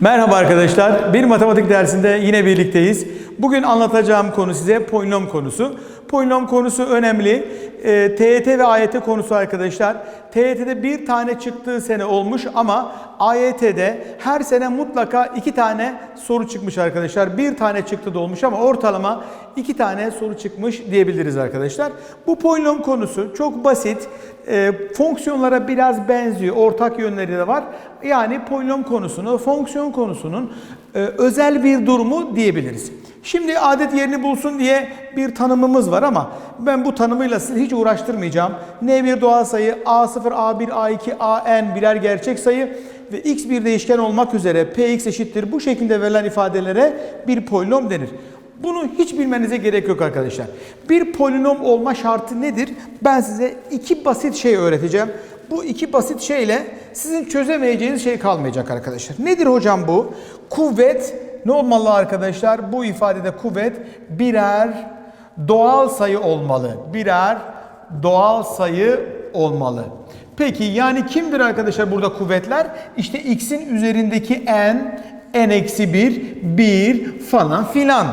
Merhaba arkadaşlar. Bir matematik dersinde yine birlikteyiz. Bugün anlatacağım konu size polinom konusu. Polinom konusu önemli. Ee, TYT ve AYT konusu arkadaşlar. TYT'de bir tane çıktığı sene olmuş ama AYT'de her sene mutlaka iki tane soru çıkmış arkadaşlar. Bir tane çıktı da olmuş ama ortalama iki tane soru çıkmış diyebiliriz arkadaşlar. Bu polinom konusu çok basit. Ee, fonksiyonlara biraz benziyor. Ortak yönleri de var. Yani polinom konusunu, fonksiyon konusunun e, özel bir durumu diyebiliriz. Şimdi adet yerini bulsun diye bir tanımımız var ama ben bu tanımıyla sizi hiç uğraştırmayacağım. N1 doğal sayı, A0, A1, A2, AN birer gerçek sayı ve x bir değişken olmak üzere px eşittir bu şekilde verilen ifadelere bir polinom denir. Bunu hiç bilmenize gerek yok arkadaşlar. Bir polinom olma şartı nedir? Ben size iki basit şey öğreteceğim. Bu iki basit şeyle sizin çözemeyeceğiniz şey kalmayacak arkadaşlar. Nedir hocam bu? Kuvvet ne olmalı arkadaşlar? Bu ifadede kuvvet birer doğal sayı olmalı. Birer doğal sayı olmalı. Peki yani kimdir arkadaşlar burada kuvvetler? İşte x'in üzerindeki n, n-1, 1 falan filan.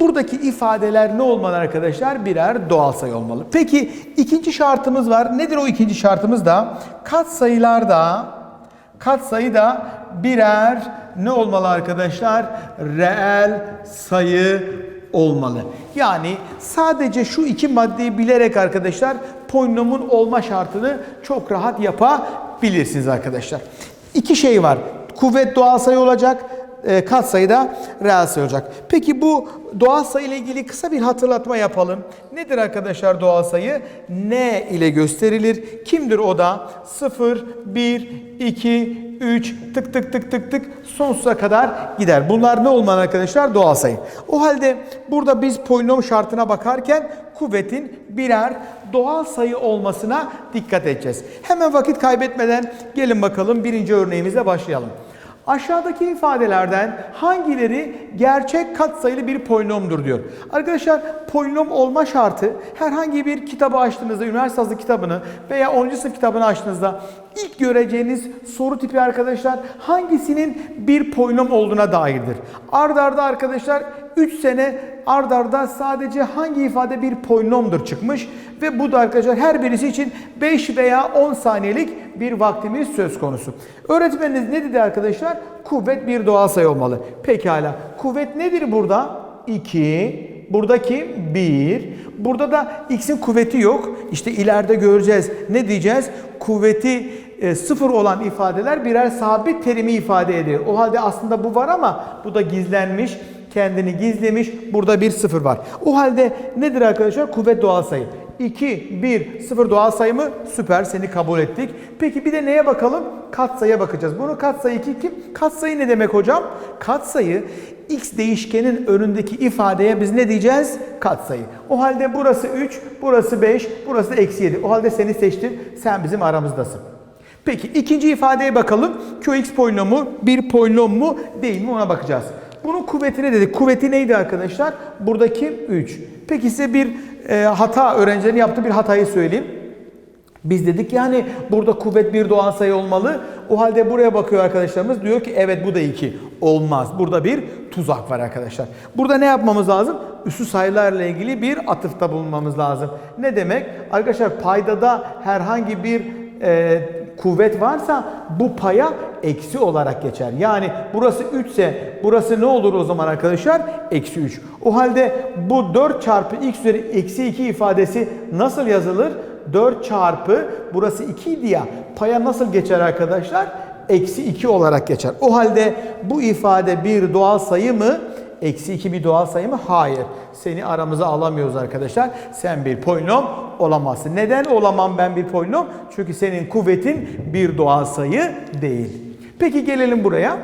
Buradaki ifadeler ne olmalı arkadaşlar? Birer doğal sayı olmalı. Peki ikinci şartımız var. Nedir o ikinci şartımız da? Katsayılarda katsayı da birer ne olmalı arkadaşlar? Reel sayı olmalı. Yani sadece şu iki maddeyi bilerek arkadaşlar polinomun olma şartını çok rahat yapabilirsiniz arkadaşlar. İki şey var. Kuvvet doğal sayı olacak e, katsayıda reel sayı olacak. Peki bu doğal sayı ile ilgili kısa bir hatırlatma yapalım. Nedir arkadaşlar doğal sayı? N ile gösterilir. Kimdir o da? 0, 1, 2, 3 tık tık tık tık tık sonsuza kadar gider. Bunlar ne olmalı arkadaşlar? Doğal sayı. O halde burada biz polinom şartına bakarken kuvvetin birer doğal sayı olmasına dikkat edeceğiz. Hemen vakit kaybetmeden gelin bakalım birinci örneğimizle başlayalım. Aşağıdaki ifadelerden hangileri gerçek katsayılı bir polinomdur diyor. Arkadaşlar polinom olma şartı herhangi bir kitabı açtığınızda, üniversite hazırlık kitabını veya 10. sınıf kitabını açtığınızda ilk göreceğiniz soru tipi arkadaşlar hangisinin bir polinom olduğuna dairdir. Ardarda arda arkadaşlar 3 sene ardarda arda sadece hangi ifade bir polinomdur çıkmış ve bu da arkadaşlar her birisi için 5 veya 10 saniyelik bir vaktimiz söz konusu. Öğretmeniniz ne dedi arkadaşlar? Kuvvet bir doğal sayı olmalı. Pekala. Kuvvet nedir burada? 2. Buradaki 1. Burada da x'in kuvveti yok. İşte ileride göreceğiz. Ne diyeceğiz? Kuvveti e, sıfır olan ifadeler birer sabit terimi ifade ediyor. O halde aslında bu var ama bu da gizlenmiş kendini gizlemiş. Burada bir sıfır var. O halde nedir arkadaşlar? Kuvvet doğal sayı. 2, 1, 0 doğal sayı mı? Süper seni kabul ettik. Peki bir de neye bakalım? Katsayıya bakacağız. Bunu katsayı 2 kim? Katsayı ne demek hocam? Katsayı x değişkenin önündeki ifadeye biz ne diyeceğiz? Katsayı. O halde burası 3, burası 5, burası da eksi 7. O halde seni seçtim. Sen bizim aramızdasın. Peki ikinci ifadeye bakalım. Qx polinomu bir polinom mu değil mi ona bakacağız. Bunun kuvveti ne dedik? Kuvveti neydi arkadaşlar? Buradaki 3. Peki size bir e, hata öğrencilerin yaptığı bir hatayı söyleyeyim. Biz dedik yani burada kuvvet bir doğal sayı olmalı. O halde buraya bakıyor arkadaşlarımız. Diyor ki evet bu da 2. Olmaz. Burada bir tuzak var arkadaşlar. Burada ne yapmamız lazım? Üssü sayılarla ilgili bir atıfta bulunmamız lazım. Ne demek? Arkadaşlar paydada herhangi bir e, kuvvet varsa bu paya eksi olarak geçer. Yani burası 3 ise burası ne olur o zaman arkadaşlar? Eksi 3. O halde bu 4 çarpı x üzeri eksi 2 ifadesi nasıl yazılır? 4 çarpı burası 2 idi ya paya nasıl geçer arkadaşlar? Eksi 2 olarak geçer. O halde bu ifade bir doğal sayı mı? Eksi 2 bir doğal sayı mı? Hayır. Seni aramıza alamıyoruz arkadaşlar. Sen bir polinom olamazsın. Neden olamam ben bir polinom? Çünkü senin kuvvetin bir doğal sayı değil. Peki gelelim buraya.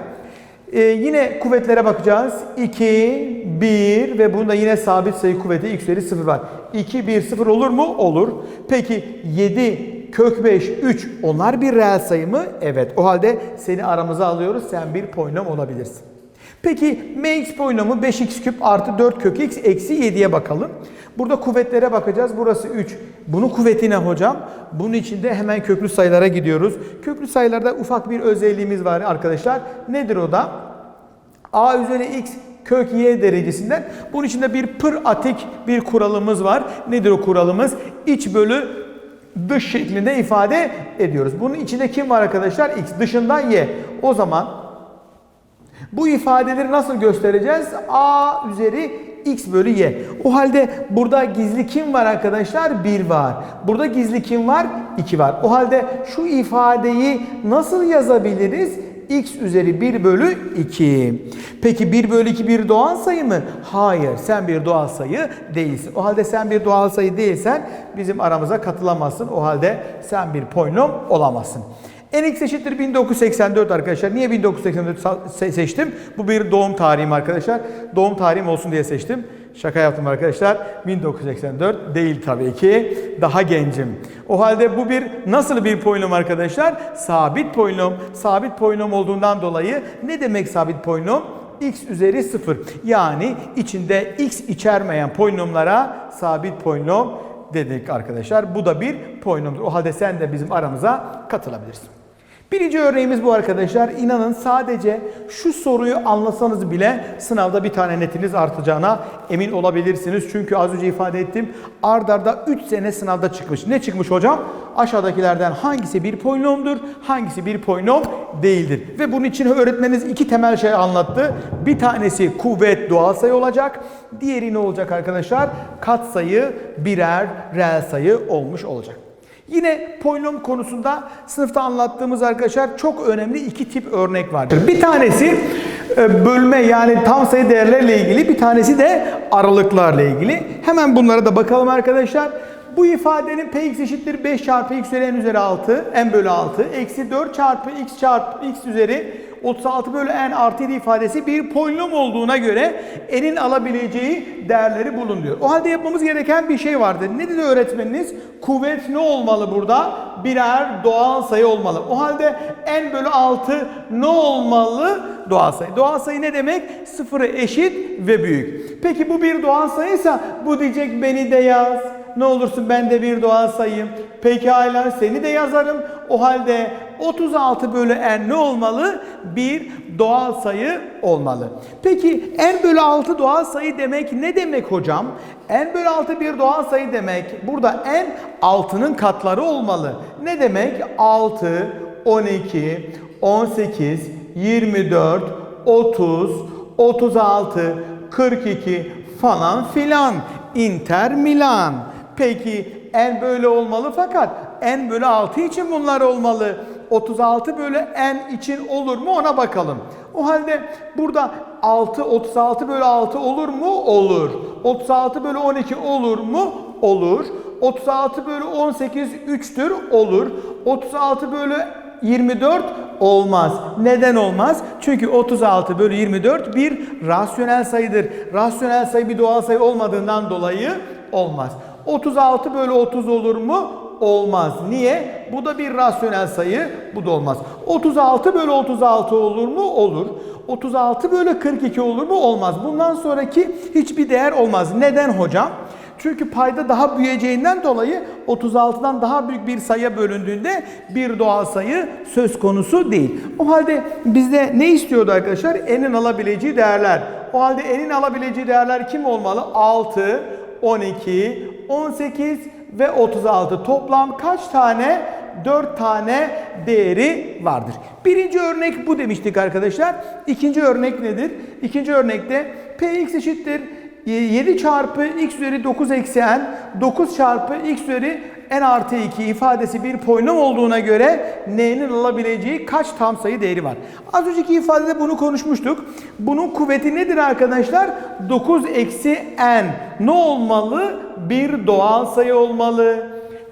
Ee, yine kuvvetlere bakacağız. 2, 1 ve bunda yine sabit sayı kuvveti x üzeri 0 var. 2, 1, 0 olur mu? Olur. Peki 7, kök 5, 3 onlar bir reel sayı mı? Evet. O halde seni aramıza alıyoruz. Sen bir polinom olabilirsin. Peki mx polinomu 5x küp artı 4 kök x eksi 7'ye bakalım. Burada kuvvetlere bakacağız. Burası 3. Bunun kuvveti ne hocam? Bunun içinde hemen köklü sayılara gidiyoruz. Köklü sayılarda ufak bir özelliğimiz var arkadaşlar. Nedir o da? a üzeri x kök y derecesinden. Bunun içinde bir pır atik bir kuralımız var. Nedir o kuralımız? İç bölü dış şeklinde ifade ediyoruz. Bunun içinde kim var arkadaşlar? x dışından y. O zaman bu ifadeleri nasıl göstereceğiz? a üzeri x bölü y. O halde burada gizli kim var arkadaşlar? 1 var. Burada gizli kim var? 2 var. O halde şu ifadeyi nasıl yazabiliriz? x üzeri 1 bölü 2. Peki 1 bölü 2 bir doğal sayı mı? Hayır sen bir doğal sayı değilsin. O halde sen bir doğal sayı değilsen bizim aramıza katılamazsın. O halde sen bir polinom olamazsın. Nx eşittir 1984 arkadaşlar. Niye 1984 se- seçtim? Bu bir doğum tarihim arkadaşlar. Doğum tarihim olsun diye seçtim. Şaka yaptım arkadaşlar. 1984 değil tabii ki. Daha gencim. O halde bu bir nasıl bir polinom arkadaşlar? Sabit polinom. Sabit polinom olduğundan dolayı ne demek sabit polinom? x üzeri 0. Yani içinde x içermeyen polinomlara sabit polinom dedik arkadaşlar. Bu da bir polinomdur. O halde sen de bizim aramıza katılabilirsin. Birinci örneğimiz bu arkadaşlar. İnanın sadece şu soruyu anlasanız bile sınavda bir tane netiniz artacağına emin olabilirsiniz. Çünkü az önce ifade ettim. Ard arda 3 sene sınavda çıkmış. Ne çıkmış hocam? Aşağıdakilerden hangisi bir polinomdur, hangisi bir polinom değildir. Ve bunun için öğretmeniniz iki temel şey anlattı. Bir tanesi kuvvet doğal sayı olacak. Diğeri ne olacak arkadaşlar? Katsayı birer reel sayı olmuş olacak. Yine polinom konusunda sınıfta anlattığımız arkadaşlar çok önemli iki tip örnek vardır. Bir tanesi e, bölme yani tam sayı değerlerle ilgili, bir tanesi de aralıklarla ilgili. Hemen bunlara da bakalım arkadaşlar. Bu ifadenin px eşittir 5 çarpı x üzeri n üzeri 6, n bölü 6, eksi 4 çarpı x çarpı x üzeri 36 bölü n artı 7 ifadesi bir polinom olduğuna göre n'in alabileceği değerleri bulun diyor. O halde yapmamız gereken bir şey vardır. Ne dedi öğretmeniniz? Kuvvet ne olmalı burada? Birer doğal sayı olmalı. O halde n bölü 6 ne olmalı? Doğal sayı. Doğal sayı ne demek? Sıfıra eşit ve büyük. Peki bu bir doğal sayıysa bu diyecek beni de yaz. Ne olursun ben de bir doğal sayayım. Pekala seni de yazarım. O halde 36 bölü n ne olmalı? Bir doğal sayı olmalı. Peki n bölü 6 doğal sayı demek ne demek hocam? n bölü 6 bir doğal sayı demek. Burada n 6'nın katları olmalı. Ne demek? 6, 12, 18, 24, 30, 36, 42 falan filan. Inter Milan. Peki n böyle olmalı fakat n bölü 6 için bunlar olmalı. 36 bölü n için olur mu ona bakalım. O halde burada 6 36 bölü 6 olur mu? Olur. 36 bölü 12 olur mu? Olur. 36 bölü 18 3'tür. Olur. 36 bölü 24 olmaz. Neden olmaz? Çünkü 36 bölü 24 bir rasyonel sayıdır. Rasyonel sayı bir doğal sayı olmadığından dolayı olmaz. 36 bölü 30 olur mu? Olmaz. Niye? Bu da bir rasyonel sayı. Bu da olmaz. 36 bölü 36 olur mu? Olur. 36 bölü 42 olur mu? Olmaz. Bundan sonraki hiçbir değer olmaz. Neden hocam? Çünkü payda daha büyüyeceğinden dolayı 36'dan daha büyük bir sayıya bölündüğünde bir doğal sayı söz konusu değil. O halde bizde ne istiyordu arkadaşlar? N'in alabileceği değerler. O halde N'in alabileceği değerler kim olmalı? 6, 12, 18 ve 36. Toplam kaç tane? 4 tane değeri vardır. Birinci örnek bu demiştik arkadaşlar. İkinci örnek nedir? İkinci örnekte Px eşittir 7 çarpı x üzeri 9 eksi n 9 çarpı x üzeri n artı 2 ifadesi bir polinom olduğuna göre n'nin alabileceği kaç tam sayı değeri var? Az önceki ifadede bunu konuşmuştuk. Bunun kuvveti nedir arkadaşlar? 9 eksi n. Ne olmalı? Bir doğal sayı olmalı.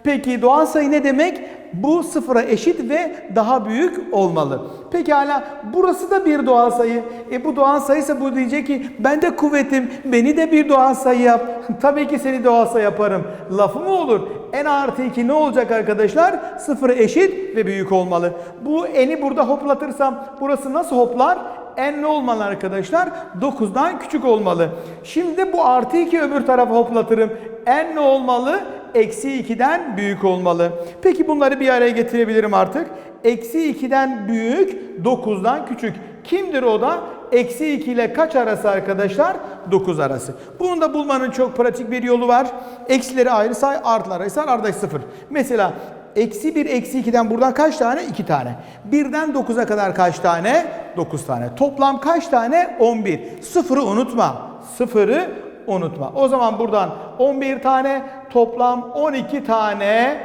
Peki doğal sayı ne demek? Bu sıfıra eşit ve daha büyük olmalı. Pekala burası da bir doğal sayı. E bu doğal sayıysa bu diyecek ki ben de kuvvetim beni de bir doğal sayı yap. Tabii ki seni doğal sayı yaparım. Lafı mı olur? N artı 2 ne olacak arkadaşlar? Sıfıra eşit ve büyük olmalı. Bu n'i burada hoplatırsam burası nasıl hoplar? n ne olmalı arkadaşlar? 9'dan küçük olmalı. Şimdi bu artı 2 öbür tarafa hoplatırım. n ne olmalı? Eksi 2'den büyük olmalı. Peki bunları bir araya getirebilirim artık. Eksi 2'den büyük, 9'dan küçük. Kimdir o da? Eksi 2 ile kaç arası arkadaşlar? 9 arası. Bunu da bulmanın çok pratik bir yolu var. Eksileri ayrı say, artıları say, ardaki 0. Mesela eksi 1, eksi 2'den buradan kaç tane? 2 tane. 1'den 9'a kadar kaç tane? 9 tane. Toplam kaç tane? 11. Sıfırı unutma. Sıfırı unutma. O zaman buradan 11 tane, toplam 12 tane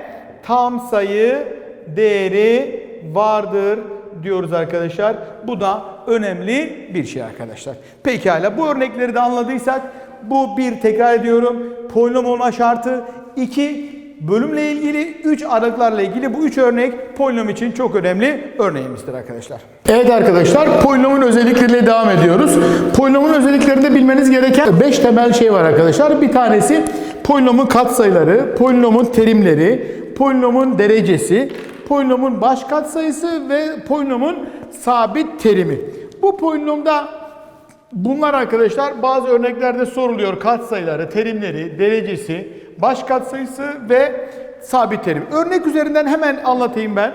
tam sayı değeri vardır diyoruz arkadaşlar. Bu da önemli bir şey arkadaşlar. Pekala bu örnekleri de anladıysak bu bir tekrar ediyorum. Polinom olma şartı 2 bölümle ilgili 3 aralıklarla ilgili bu 3 örnek polinom için çok önemli örneğimizdir arkadaşlar. Evet arkadaşlar polinomun özellikleriyle devam ediyoruz. Polinomun özelliklerinde bilmeniz gereken 5 temel şey var arkadaşlar. Bir tanesi polinomun katsayıları, polinomun terimleri, polinomun derecesi, polinomun baş katsayısı ve polinomun sabit terimi. Bu polinomda bunlar arkadaşlar bazı örneklerde soruluyor katsayıları, terimleri, derecesi, baş katsayısı ve sabit terim. Örnek üzerinden hemen anlatayım ben.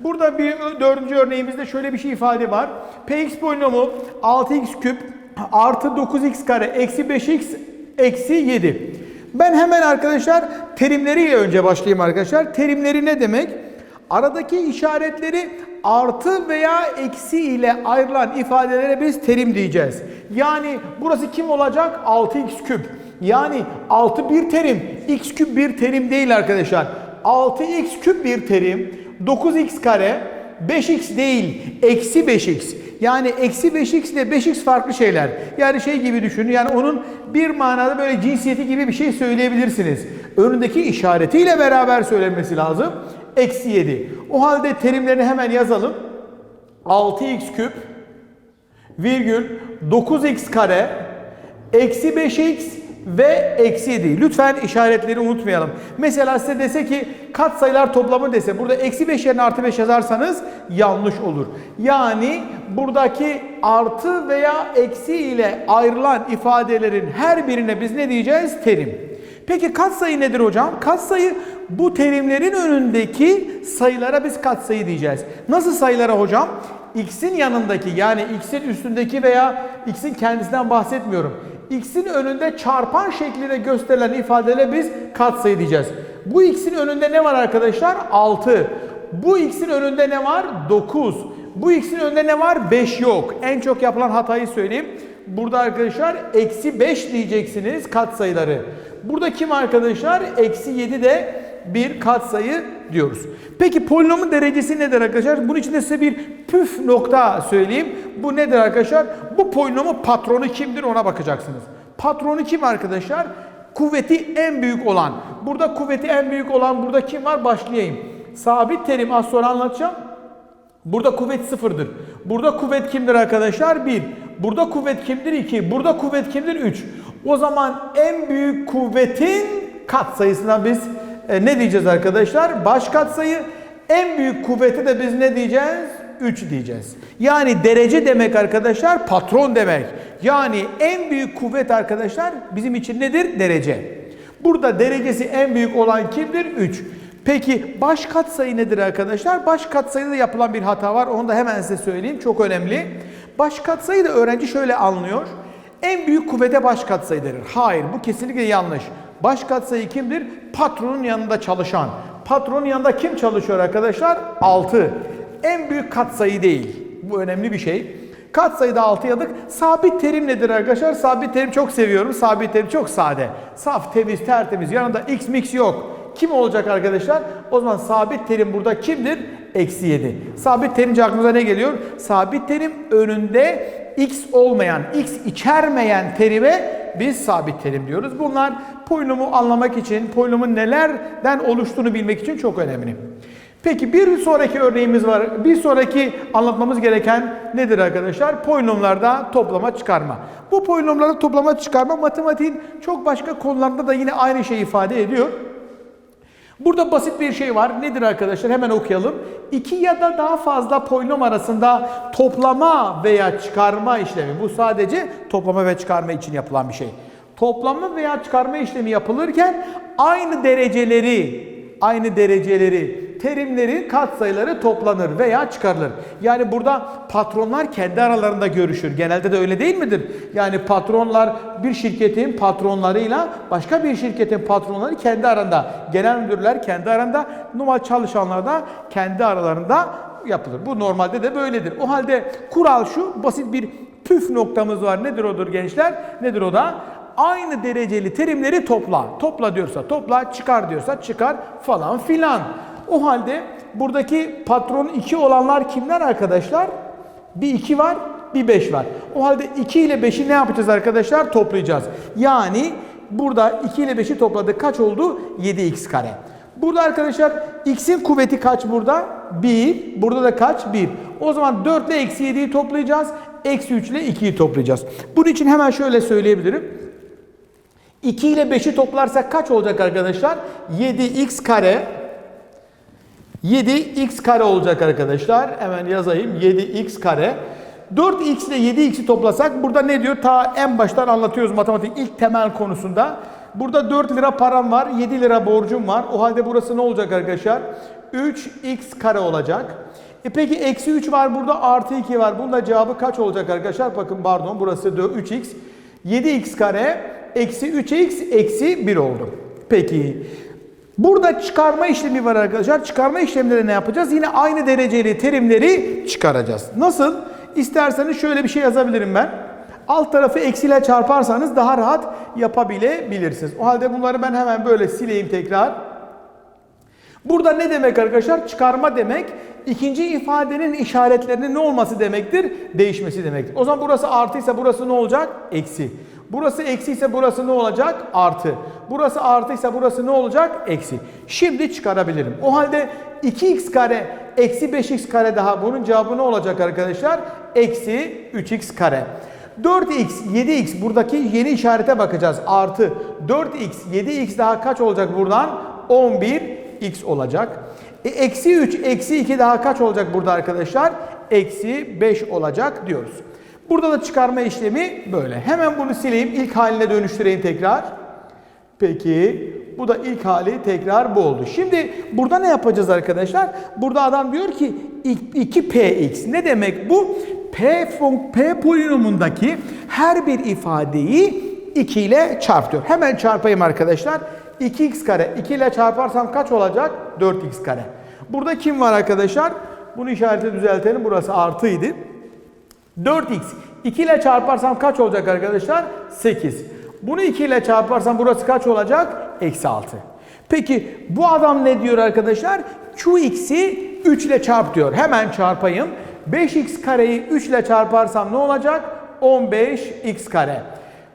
Burada bir dördüncü örneğimizde şöyle bir şey ifade var. Px polinomu 6x küp artı 9x kare eksi 5x eksi 7. Ben hemen arkadaşlar terimleriyle önce başlayayım arkadaşlar. Terimleri ne demek? Aradaki işaretleri artı veya eksi ile ayrılan ifadelere biz terim diyeceğiz. Yani burası kim olacak? 6x küp. Yani 6 bir terim. x küp bir terim değil arkadaşlar. 6x küp bir terim. 9x kare 5x değil. Eksi 5x. Yani eksi 5x ile 5x farklı şeyler. Yani şey gibi düşünün. Yani onun bir manada böyle cinsiyeti gibi bir şey söyleyebilirsiniz. Önündeki işaretiyle beraber söylenmesi lazım. Eksi 7. O halde terimlerini hemen yazalım. 6x küp virgül 9x kare eksi 5x ve eksi 7. Lütfen işaretleri unutmayalım. Mesela size dese ki katsayılar toplamı dese burada eksi 5 yerine artı 5 yazarsanız yanlış olur. Yani buradaki artı veya eksi ile ayrılan ifadelerin her birine biz ne diyeceğiz? Terim. Peki katsayı nedir hocam? Katsayı bu terimlerin önündeki sayılara biz katsayı diyeceğiz. Nasıl sayılara hocam? X'in yanındaki yani X'in üstündeki veya X'in kendisinden bahsetmiyorum. X'in önünde çarpan şeklinde gösterilen ifadelere biz katsayı diyeceğiz. Bu X'in önünde ne var arkadaşlar? 6. Bu X'in önünde ne var? 9. Bu X'in önünde ne var? 5 yok. En çok yapılan hatayı söyleyeyim. Burada arkadaşlar eksi 5 diyeceksiniz katsayıları. Burada kim arkadaşlar? Eksi 7 de bir katsayı diyoruz. Peki polinomun derecesi nedir arkadaşlar? Bunun için de size bir püf nokta söyleyeyim. Bu nedir arkadaşlar? Bu polinomun patronu kimdir ona bakacaksınız. Patronu kim arkadaşlar? Kuvveti en büyük olan. Burada kuvveti en büyük olan burada kim var? Başlayayım. Sabit terim az sonra anlatacağım. Burada kuvvet sıfırdır. Burada kuvvet kimdir arkadaşlar? 1. Burada kuvvet kimdir? 2. Burada kuvvet kimdir? 3. O zaman en büyük kuvvetin katsayısına biz e, ne diyeceğiz arkadaşlar? Baş katsayı. En büyük kuvveti de biz ne diyeceğiz? 3 diyeceğiz. Yani derece demek arkadaşlar patron demek. Yani en büyük kuvvet arkadaşlar bizim için nedir? Derece. Burada derecesi en büyük olan kimdir? 3. Peki baş katsayı nedir arkadaşlar? Baş katsayıda yapılan bir hata var. Onu da hemen size söyleyeyim. Çok önemli. Baş katsayı da öğrenci şöyle anlıyor. En büyük kuvvete baş katsayı denir. Hayır bu kesinlikle yanlış. Baş katsayı kimdir? Patronun yanında çalışan. Patronun yanında kim çalışıyor arkadaşlar? 6. En büyük katsayı değil. Bu önemli bir şey. Katsayıda 6 yadık. Sabit terim nedir arkadaşlar? Sabit terim çok seviyorum. Sabit terim çok sade. Saf, temiz, tertemiz. Yanında x mix yok. Kim olacak arkadaşlar? O zaman sabit terim burada kimdir? Eksi 7. Sabit terimce aklımıza ne geliyor? Sabit terim önünde x olmayan, x içermeyen terime biz sabit terim diyoruz. Bunlar polinomu anlamak için, polinomun nelerden oluştuğunu bilmek için çok önemli. Peki bir sonraki örneğimiz var. Bir sonraki anlatmamız gereken nedir arkadaşlar? Polinomlarda toplama çıkarma. Bu polinomlarda toplama çıkarma matematiğin çok başka konularında da yine aynı şeyi ifade ediyor. Burada basit bir şey var. Nedir arkadaşlar? Hemen okuyalım. İki ya da daha fazla polinom arasında toplama veya çıkarma işlemi. Bu sadece toplama ve çıkarma için yapılan bir şey. Toplama veya çıkarma işlemi yapılırken aynı dereceleri aynı dereceleri, terimlerin katsayıları toplanır veya çıkarılır. Yani burada patronlar kendi aralarında görüşür. Genelde de öyle değil midir? Yani patronlar bir şirketin patronlarıyla başka bir şirketin patronları kendi aranda, genel müdürler kendi aranda, normal çalışanlar da kendi aralarında yapılır. Bu normalde de böyledir. O halde kural şu, basit bir püf noktamız var. Nedir odur gençler? Nedir o da? aynı dereceli terimleri topla. Topla diyorsa topla, çıkar diyorsa çıkar falan filan. O halde buradaki patron 2 olanlar kimler arkadaşlar? Bir 2 var, bir 5 var. O halde 2 ile 5'i ne yapacağız arkadaşlar? Toplayacağız. Yani burada 2 ile 5'i topladık. Kaç oldu? 7x kare. Burada arkadaşlar x'in kuvveti kaç burada? 1. Burada da kaç? 1. O zaman 4 ile eksi 7'yi toplayacağız. Eksi 3 ile 2'yi toplayacağız. Bunun için hemen şöyle söyleyebilirim. 2 ile 5'i toplarsak kaç olacak arkadaşlar? 7x kare 7x kare olacak arkadaşlar. Hemen yazayım. 7x kare. 4x ile 7x'i toplasak burada ne diyor? Ta en baştan anlatıyoruz matematik ilk temel konusunda. Burada 4 lira param var, 7 lira borcum var. O halde burası ne olacak arkadaşlar? 3x kare olacak. E peki eksi 3 var burada artı 2 var. Bunun da cevabı kaç olacak arkadaşlar? Bakın pardon burası 3x. 7x kare eksi 3x eksi 1 oldu. Peki burada çıkarma işlemi var arkadaşlar. Çıkarma işlemleri ne yapacağız? Yine aynı dereceli terimleri çıkaracağız. Nasıl? İsterseniz şöyle bir şey yazabilirim ben. Alt tarafı eksiyle çarparsanız daha rahat yapabilebilirsiniz. O halde bunları ben hemen böyle sileyim tekrar. Burada ne demek arkadaşlar? Çıkarma demek ikinci ifadenin işaretlerinin ne olması demektir? Değişmesi demektir. O zaman burası artıysa burası ne olacak? Eksi. Burası eksi ise burası ne olacak? Artı. Burası artıysa burası ne olacak? Eksi. Şimdi çıkarabilirim. O halde 2x kare eksi 5x kare daha bunun cevabı ne olacak arkadaşlar? Eksi 3x kare. 4x, 7x buradaki yeni işarete bakacağız. Artı 4x, 7x daha kaç olacak buradan? 11x olacak. E, eksi 3, eksi 2 daha kaç olacak burada arkadaşlar? Eksi 5 olacak diyoruz. Burada da çıkarma işlemi böyle. Hemen bunu sileyim. İlk haline dönüştüreyim tekrar. Peki. Bu da ilk hali tekrar bu oldu. Şimdi burada ne yapacağız arkadaşlar? Burada adam diyor ki 2px. Ne demek bu? P, P polinomundaki her bir ifadeyi 2 ile çarp diyor. Hemen çarpayım arkadaşlar. 2x kare 2 ile çarparsam kaç olacak? 4x kare. Burada kim var arkadaşlar? Bunu işareti düzeltelim. Burası artıydı. 4x 2 ile çarparsam kaç olacak arkadaşlar? 8. Bunu 2 ile çarparsam burası kaç olacak? Eksi 6. Peki bu adam ne diyor arkadaşlar? Qx'i 3 ile çarp diyor. Hemen çarpayım. 5x kareyi 3 ile çarparsam ne olacak? 15x kare.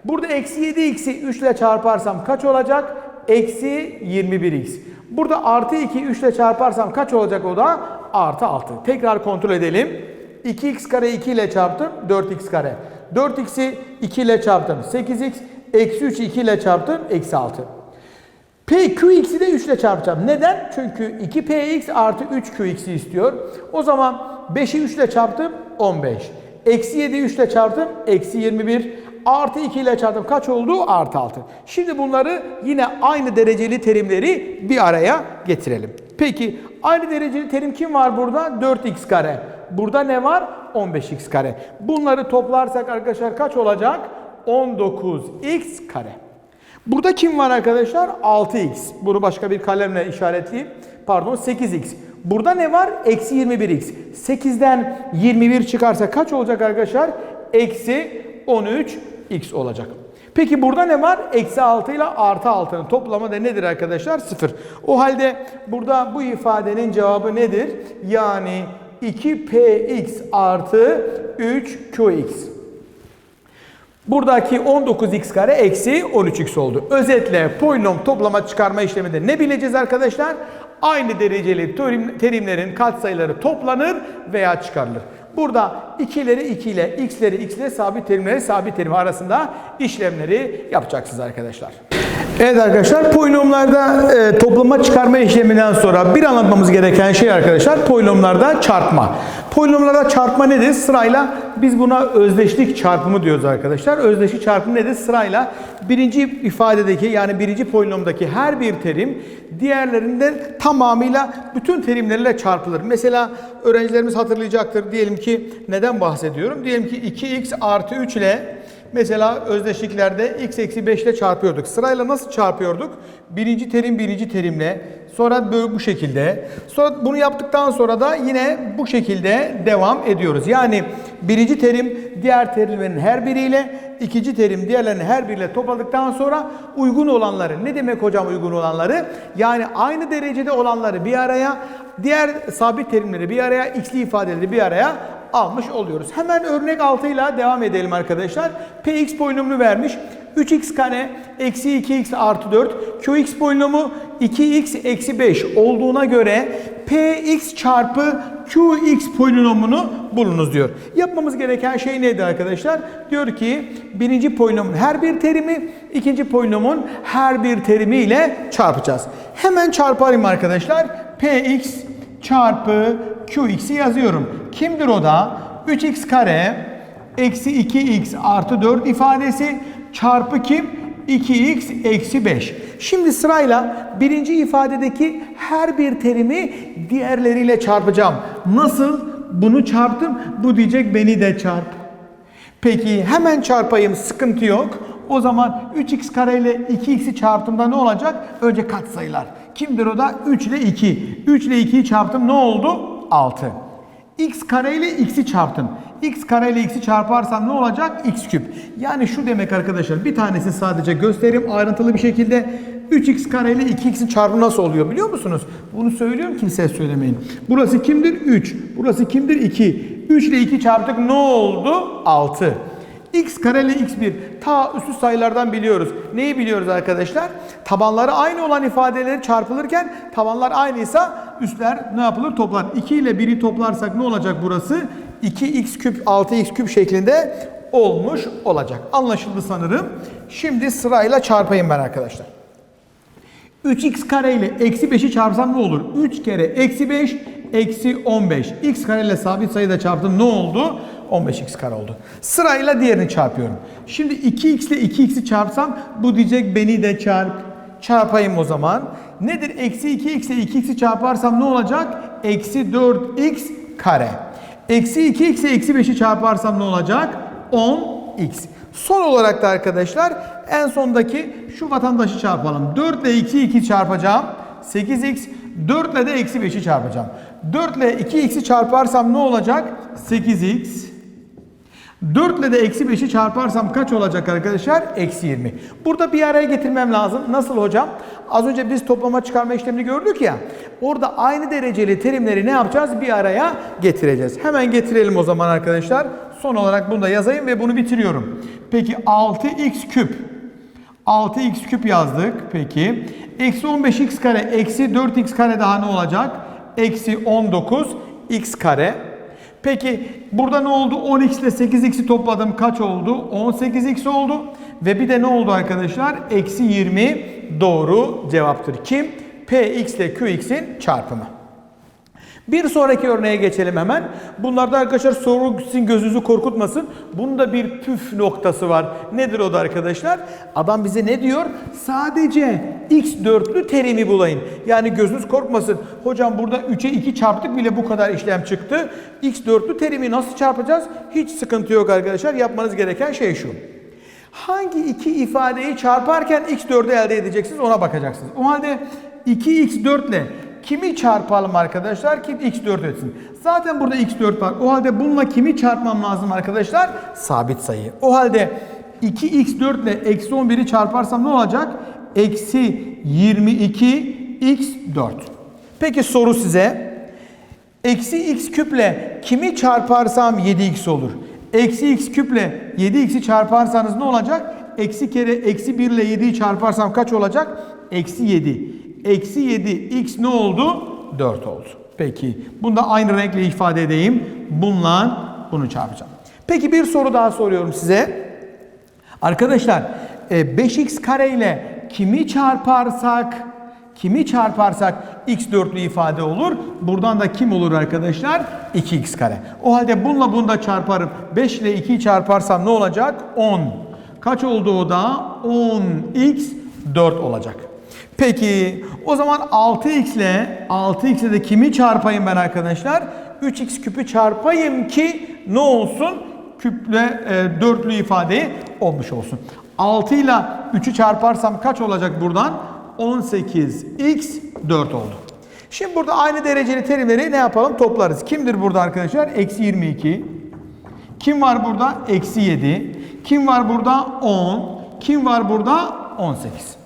Burada eksi 7x'i 3 ile çarparsam kaç olacak? Eksi 21x. Burada artı 2'yi 3 ile çarparsam kaç olacak o da? Artı 6. Tekrar kontrol edelim. 2x kare 2 ile çarptım 4x kare. 4x'i 2 ile çarptım 8x. Eksi 3 2 ile çarptım eksi 6. P Qx'i de 3 ile çarpacağım. Neden? Çünkü 2px artı 3qx'i istiyor. O zaman 5'i 3 ile çarptım 15. Eksi 7'yi 3 ile çarptım eksi 21. Artı 2 ile çarptım kaç oldu? Artı 6. Şimdi bunları yine aynı dereceli terimleri bir araya getirelim. Peki aynı dereceli terim kim var burada? 4x kare. Burada ne var? 15x kare. Bunları toplarsak arkadaşlar kaç olacak? 19x kare. Burada kim var arkadaşlar? 6x. Bunu başka bir kalemle işaretleyeyim. Pardon 8x. Burada ne var? Eksi 21x. 8'den 21 çıkarsa kaç olacak arkadaşlar? Eksi 13x olacak. Peki burada ne var? Eksi 6 ile artı 6'nın toplamı da nedir arkadaşlar? 0. O halde burada bu ifadenin cevabı nedir? Yani 2px artı 3qx. Buradaki 19x kare eksi 13x oldu. Özetle polinom toplama çıkarma işleminde ne bileceğiz arkadaşlar? Aynı dereceli terimlerin katsayıları toplanır veya çıkarılır. Burada 2'leri 2 ile, x'leri x ile sabit terimleri sabit terim arasında işlemleri yapacaksınız arkadaşlar. Evet arkadaşlar polinomlarda e, toplama çıkarma işleminden sonra bir anlatmamız gereken şey arkadaşlar polinomlarda çarpma. Polinomlarda çarpma nedir? Sırayla biz buna özdeşlik çarpımı diyoruz arkadaşlar. Özdeşlik çarpımı nedir? Sırayla birinci ifadedeki yani birinci polinomdaki her bir terim diğerlerinde tamamıyla bütün terimlerle çarpılır. Mesela öğrencilerimiz hatırlayacaktır. Diyelim ki neden bahsediyorum? Diyelim ki 2x artı 3 ile Mesela özdeşliklerde x eksi 5 ile çarpıyorduk. Sırayla nasıl çarpıyorduk? Birinci terim birinci terimle. Sonra böyle bu şekilde. Sonra bunu yaptıktan sonra da yine bu şekilde devam ediyoruz. Yani birinci terim diğer terimlerin her biriyle, ikinci terim diğerlerinin her biriyle topladıktan sonra uygun olanları. Ne demek hocam uygun olanları? Yani aynı derecede olanları bir araya, diğer sabit terimleri bir araya, x'li ifadeleri bir araya almış oluyoruz. Hemen örnek 6 ile devam edelim arkadaşlar. Px polinomunu vermiş. 3x kare eksi 2x artı 4. Qx polinomu 2x eksi 5 olduğuna göre Px çarpı Qx polinomunu bulunuz diyor. Yapmamız gereken şey neydi arkadaşlar? Diyor ki birinci polinomun her bir terimi, ikinci polinomun her bir terimi ile çarpacağız. Hemen çarparım arkadaşlar. Px çarpı Qx'i yazıyorum. Kimdir o da? 3x kare eksi 2x artı 4 ifadesi çarpı kim? 2x eksi 5. Şimdi sırayla birinci ifadedeki her bir terimi diğerleriyle çarpacağım. Nasıl? Bunu çarptım. Bu diyecek beni de çarp. Peki hemen çarpayım sıkıntı yok. O zaman 3x kare ile 2x'i çarptığımda ne olacak? Önce katsayılar. Kimdir o da? 3 ile 2. 3 ile 2'yi çarptım ne oldu? 6. x kare ile x'i çarptım. x kare ile x'i çarparsam ne olacak? x küp. Yani şu demek arkadaşlar bir tanesini sadece göstereyim ayrıntılı bir şekilde. 3x kare ile 2x'in çarpımı nasıl oluyor biliyor musunuz? Bunu söylüyorum kimseye söylemeyin. Burası kimdir? 3. Burası kimdir? 2. 3 ile 2 çarptık ne oldu? 6. x kare ile x1 ta üstü sayılardan biliyoruz. Neyi biliyoruz arkadaşlar? Tabanları aynı olan ifadeleri çarpılırken tabanlar aynıysa üstler ne yapılır? Toplar. 2 ile 1'i toplarsak ne olacak burası? 2x küp 6x küp şeklinde olmuş olacak. Anlaşıldı sanırım. Şimdi sırayla çarpayım ben arkadaşlar. 3x kare ile eksi 5'i çarpsam ne olur? 3 kere eksi 5 eksi 15. x kare ile sabit sayıda çarptım ne oldu? 15x kare oldu. Sırayla diğerini çarpıyorum. Şimdi 2x ile 2x'i çarpsam bu diyecek beni de çarp. Çarpayım o zaman. Nedir? Eksi 2x ile 2x'i çarparsam ne olacak? Eksi 4x kare. Eksi 2x ile eksi 5'i çarparsam ne olacak? 10x. Son olarak da arkadaşlar en sondaki şu vatandaşı çarpalım. 4 ile 2'yi 2 çarpacağım. 8x. 4 ile de eksi 5'i çarpacağım. 4 ile 2x'i çarparsam ne olacak? 8x. 4 ile de eksi 5'i çarparsam kaç olacak arkadaşlar? Eksi 20. Burada bir araya getirmem lazım. Nasıl hocam? Az önce biz toplama çıkarma işlemini gördük ya. Orada aynı dereceli terimleri ne yapacağız? Bir araya getireceğiz. Hemen getirelim o zaman arkadaşlar. Son olarak bunu da yazayım ve bunu bitiriyorum. Peki 6x küp. 6x küp yazdık. Peki. Eksi 15x kare eksi 4x kare daha ne olacak? Eksi 19x kare. Peki burada ne oldu? 10x ile 8x'i topladım. Kaç oldu? 18x oldu. Ve bir de ne oldu arkadaşlar? Eksi 20 doğru cevaptır. Kim? Px ile Qx'in çarpımı. Bir sonraki örneğe geçelim hemen. Bunlarda arkadaşlar soru sizin gözünüzü korkutmasın. Bunda bir püf noktası var. Nedir o da arkadaşlar? Adam bize ne diyor? Sadece x dörtlü terimi bulayın. Yani gözünüz korkmasın. Hocam burada 3'e 2 çarptık bile bu kadar işlem çıktı. x dörtlü terimi nasıl çarpacağız? Hiç sıkıntı yok arkadaşlar. Yapmanız gereken şey şu. Hangi iki ifadeyi çarparken x4'ü elde edeceksiniz ona bakacaksınız. O halde 2x4 ile kimi çarpalım arkadaşlar ki x4 etsin. Zaten burada x4 var. O halde bununla kimi çarpmam lazım arkadaşlar? Sabit sayı. O halde 2x4 ile eksi 11'i çarparsam ne olacak? Eksi 22x4. Peki soru size. Eksi x küple kimi çarparsam 7x olur. Eksi x küple 7x'i çarparsanız ne olacak? Eksi kere eksi 1 ile 7'yi çarparsam kaç olacak? Eksi 7. Eksi 7 x ne oldu? 4 oldu. Peki. Bunu da aynı renkle ifade edeyim. Bununla bunu çarpacağım. Peki bir soru daha soruyorum size. Arkadaşlar 5x kare ile kimi çarparsak kimi çarparsak x dörtlü ifade olur. Buradan da kim olur arkadaşlar? 2x kare. O halde bununla bunu da çarparım. 5 ile 2'yi çarparsam ne olacak? 10. Kaç oldu o da? 10x 4 olacak. Peki o zaman 6x ile 6x ile de kimi çarpayım ben arkadaşlar? 3x küpü çarpayım ki ne olsun? Küple e, dörtlü ifade olmuş olsun. 6 ile 3'ü çarparsam kaç olacak buradan? 18x 4 oldu. Şimdi burada aynı dereceli terimleri ne yapalım? Toplarız. Kimdir burada arkadaşlar? Eksi 22. Kim var burada? Eksi 7. Kim var burada? 10. Kim var burada? 18.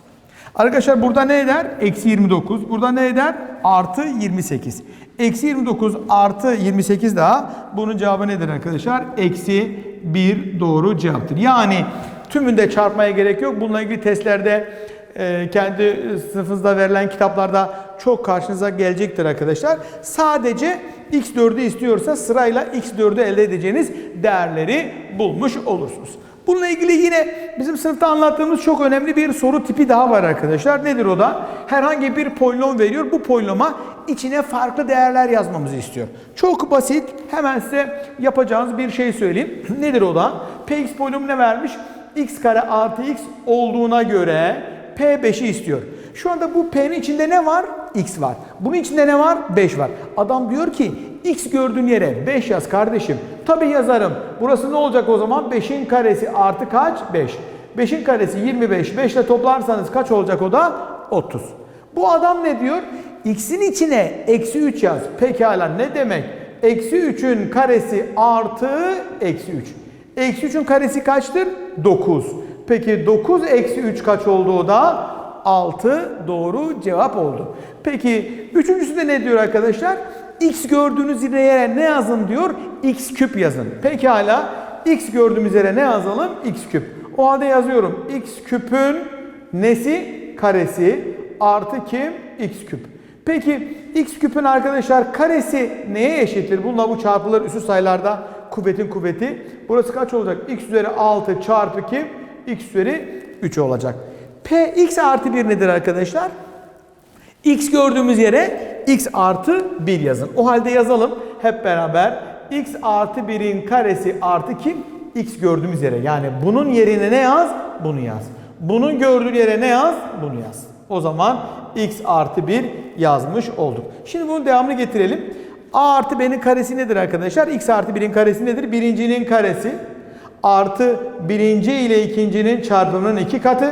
Arkadaşlar burada ne eder? Eksi 29. Burada ne eder? Artı 28. Eksi 29 artı 28 daha. Bunun cevabı nedir arkadaşlar? Eksi 1 doğru cevaptır. Yani tümünde çarpmaya gerek yok. Bununla ilgili testlerde e, kendi sınıfınızda verilen kitaplarda çok karşınıza gelecektir arkadaşlar. Sadece x4'ü istiyorsa sırayla x4'ü elde edeceğiniz değerleri bulmuş olursunuz. Bununla ilgili yine bizim sınıfta anlattığımız çok önemli bir soru tipi daha var arkadaşlar. Nedir o da? Herhangi bir polinom veriyor. Bu polinoma içine farklı değerler yazmamızı istiyor. Çok basit. Hemen size yapacağınız bir şey söyleyeyim. Nedir o da? Px polinomu ne vermiş? x kare artı x olduğuna göre P5'i istiyor. Şu anda bu P'nin içinde ne var? X var. Bunun içinde ne var? 5 var. Adam diyor ki X gördüğün yere 5 yaz kardeşim. Tabi yazarım. Burası ne olacak o zaman? 5'in karesi artı kaç? 5. 5'in karesi 25. 5 ile toplarsanız kaç olacak o da? 30. Bu adam ne diyor? X'in içine eksi 3 yaz. Pekala ne demek? Eksi 3'ün karesi artı eksi 3. Eksi 3'ün karesi kaçtır? 9. Peki 9 eksi 3 kaç oldu o da? 6 doğru cevap oldu. Peki üçüncüsü de ne diyor arkadaşlar? X gördüğünüz yere ne yazın diyor? X küp yazın. Pekala X gördüğümüz yere ne yazalım? X küp. O halde yazıyorum. X küpün nesi? Karesi artı kim? X küp. Peki x küpün arkadaşlar karesi neye eşittir? Bununla bu çarpılır üstü sayılarda kuvvetin kuvveti. Burası kaç olacak? x üzeri 6 çarpı kim? x üzeri 3 olacak. P x artı 1 nedir arkadaşlar? X gördüğümüz yere x artı 1 yazın. O halde yazalım hep beraber. x artı 1'in karesi artı kim? x gördüğümüz yere. Yani bunun yerine ne yaz? Bunu yaz. Bunun gördüğü yere ne yaz? Bunu yaz. O zaman x artı 1 yazmış olduk. Şimdi bunun devamını getirelim. a artı b'nin karesi nedir arkadaşlar? x artı 1'in karesi nedir? Birincinin karesi artı birinci ile ikincinin çarpımının iki katı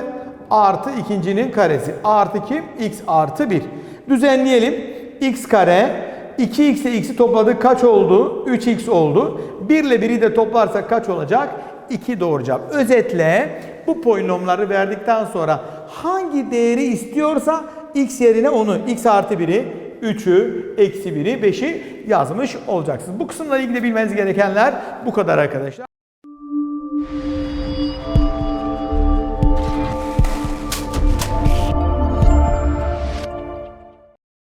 artı ikincinin karesi. Artı kim? x artı 1. Düzenleyelim. X kare 2x ile x'i topladık kaç oldu? 3x oldu. 1 ile 1'i de toplarsak kaç olacak? 2 doğru cevap. Özetle bu polinomları verdikten sonra hangi değeri istiyorsa x yerine onu x artı 1'i 3'ü, eksi 1'i, 5'i yazmış olacaksınız. Bu kısımla ilgili bilmeniz gerekenler bu kadar arkadaşlar.